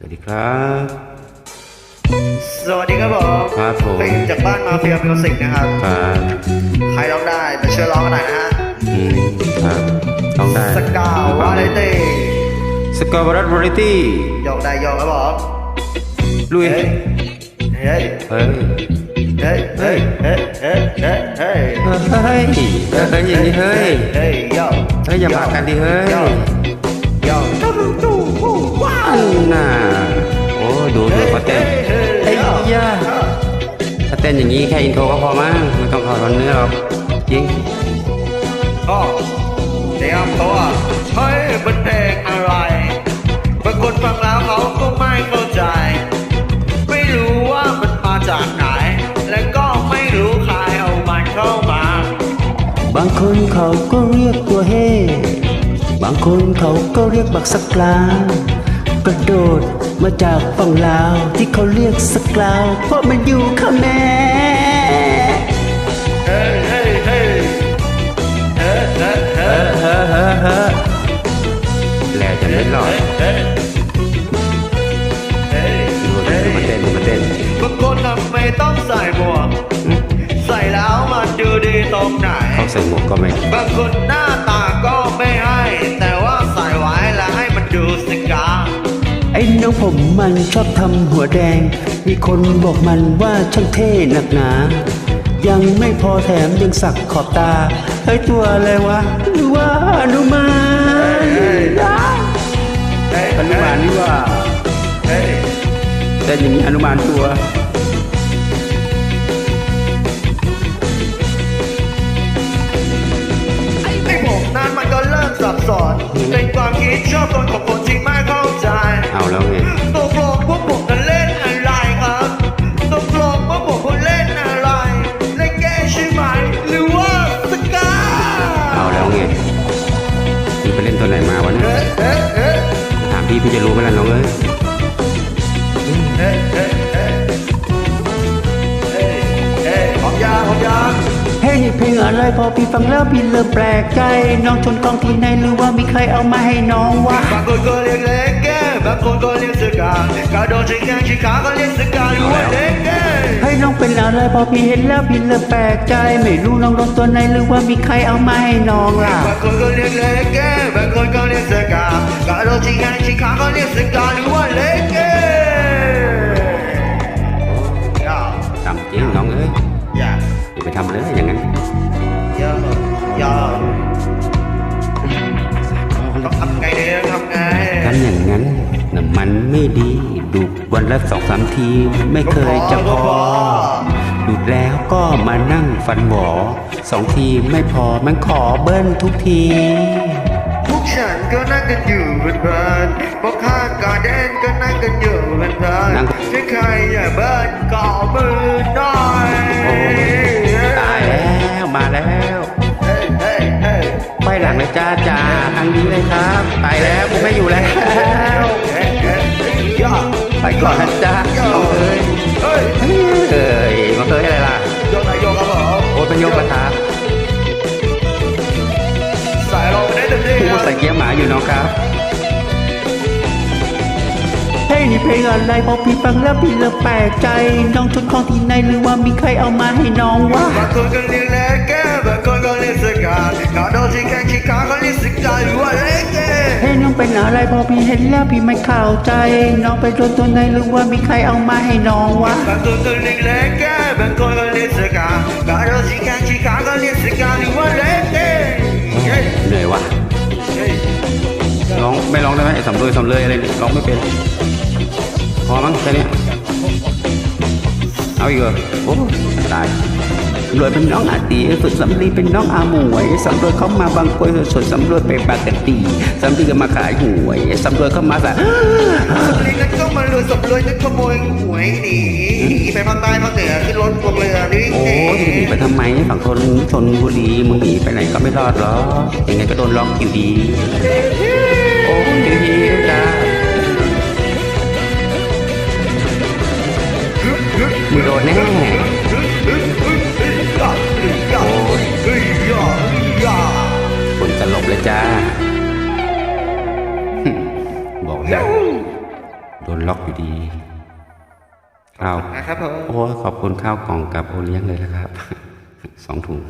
สวัสดีครับ สวัสดีครับผมครับผมเพลงจากบ้านมาเฟียมิวสิกนะครับครับใครร้องได้มาช่วยร้องกันหน่อยนะฮะอืมครับต้องได้สกาวาเลเต้สกาวรัตวาไรตี้โยกได้โยกครับผมลุยเฮ้ยเฮ้ยเฮ้ยเฮ้ยเฮ้ยเฮ้ยเฮ้ยเฮ้ยเฮ้ยเฮ้ยเฮ้ยอย่างนี้เฮ้ยเฮ้ยโยเฮ้ยอย่ามากันดิเฮ้ยโยโย ต้นอย่างนี้แค่อินโทรก็พอมั้งไม่ต้องเข้าตอนเนื้อหรอกจริงก็เตรียมตัวเฮ้ยเป็นเพลงอะไรบางคนฟังแล้วเขาก็ไม่เข้าใจ ไม่รู้ว่ามันมาจากไหน และก็ไม่รู้ใครเอามันเข้ามา บางคนเขาก็เรียกตัวเฮบางคนเขาก็เรียกบักสกลากระโดด มาจากฝั่งลาว ที่เขาเรียกสกลาว เพราะมันอยู่ข้างแม่เฮ้เฮ้เฮ้เฮ้เฮ้เฮ้เฮ้เฮ้เฮ้อแหล่จะไม่รอดเฮ้เฮ้ยดูดูมาเต้นมาเต้นบางคนทำไม่ต้องใส่หมวก ใส่แล้วมันดูดีตรงไหนเขาใส่หมวกก็ไม่บางคนหน้า ไอ้งผมมันชอบทำหัวแดง มีคนบอกมันว่าช่างเท่หนักหนา ยังไม่พอแถมยังสักขอบตา เฮ้ยตัวอะไรวะหรือว่าอนุมานอนุบาลนี่ว่าแต่อย่างนี้อนุบาลตัวไอ้ผมนั้นมันก็เริ่มสับสนเป็นความคิดชอบคนของคน จะรู้ไหมล่ะน้องเอ้ยเอ๊ะเอ๊ะเอ๊ะเอ๊ะเอ๊ะหอมยาหอมยาเฮ้ยเพลงอะไรพอพี่ฟังแล้วพี่เริ่มแปลกใจ น้องชนกองที่ไหนหรือว่ามีใครเอามาให้น้องวะบางคนก็เรียกเล็กแก้บางคนก็เรียกสกากระโดดชิงแข้งชิงขาก็เรียกสกาหรือว่าเล็กแก้ให้น้องเป็นอะไรพอพี่เห็นแล้วพี่เริ่มแปลกใจ ไม่รู้น้องโดนตัวไหนหรือว่ามีใครเอามาให้น้องล่ะบางคนก็เรียกเล็กแก้บางคนก็เรียกสกากระโดดชิงแข้งชิงขา ก็เรียกสกาหรือว่าเล็กแก้ย่าทำจริงน้องเอ้ยย่าอย่าไปทำเลยอย่างนั้นย่าย่าต้องทำไงดีทำไงทำอย่างนั้นน่ะมันไม่ดีดูดวันละสองสามทีไม่เคยจะพอ ดูดแล้วก็มานั่งฟันหวอสองทีไม่พอมันขอเบิ้ลทุกทีพวกฉัน ก็นั่งกันอยู่เป็นเพื่อนพวกข้างการเด่นก็นั่งกันอยู่เป็นเพื่อนนั่งถ้าใครอยากเบิ้ลก็เอามือหน่อยโอ้ตายแล้วมาแล้วเฮ้ยเฮ้ยเฮ้ยไปหลังเลยจ้าจ้าทางนี้เลยครับตายแล้วกูไม่อยู่แล้วเฮ้ยเฮ้ยเฮ้ยย่าไปก่อนนะจ๊ะน้องเอ้ยเฮ้ยเอ้ยมาเอ้ยอะไรล่ะโยกไหนโยกครับผมโอ้ยเป็นโยกกระทะใมที่กูครับใส่เกียร์หมาอยู่น้องครับเฮ้ยนี่เพลงอะไรพอพี่ฟังแล้วพี่เริ่มแปลกใจ น้องชนกองที่ไหนหรือว่ามีใครเอามาให้น้องวะบางคนก็เรียกเล็กแก้บางคนก็เรียกสกาขาโดนชิงแข้งชิงขาก็เรียกสกาหรือว่าเล็กแก้เฮ้ยน้องเป็นอะไรพอพี่เห็นแล้วพี่ไม่เข้าใจ น้องไปโดนตัวไหนหรือว่ามีใครเอามาให้น้องวะบางคนก็เรียกเล็กแก้บางคนก็เรียกสกาขาโดนชิงแข้งชิงขาก็เรียกสกาหรือว่าเล็กแก้เฮ้ยเหนื่อยว่ะ สำรวยสำเลยอะไรเนี่ยร้องไม่เป็น พอมั้งแค่เนี้ยเอาอีกเหรอโอ้ตายรวยเป็นน้องอาตีสุดสำลีเป็นน้องอาหมวยสำรวยเข้ามาบางกรวยส่วนสำรวยไปปากตีสำลีก็มาขายหวยสำรวยเข้ามาสะสำลีนั้นก็มารวยสำรวยนั้นขโมยหวยหนีหนีไปภาคใต้ภาคเหนือขึ้นรถพวกเรือนี่โอ้ยจะหนีไปทำไมฝั่งทนชนบุรีมึงหนีไปไหนก็ไม่รอดหรอกยังไงก็โดนล็อกอยู่ดีโอ้ยดีจ้ามึงโดนแน่โอ้ยเฮ้ยย่าย่าคนตลบเลยจ้า บอกแล้วโดนล็อกอยู่ดีข้าวนะครับผมโอ้ยขอบคุณข้าวกล่องกับโอเลี้ยงเลยนะครับ สองถุง